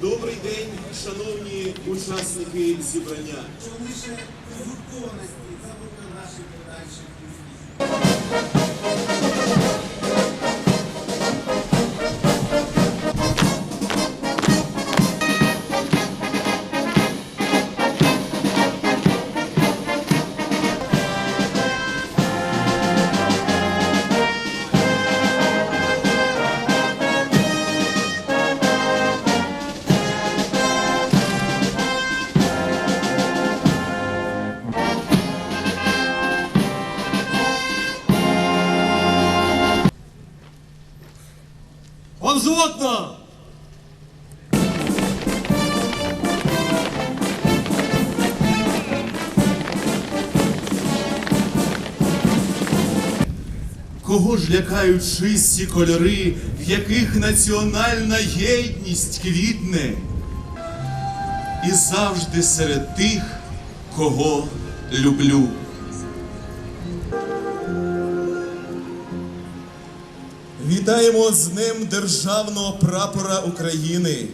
Добрий день, шановні учасники зібрання. що лише згуртованості запорука наших подальших Он животно! Кого ж лякають чисті кольори, в яких національна єдність квітне? І завжди серед тих, кого люблю. Вітаємо з Днем Державного прапора України.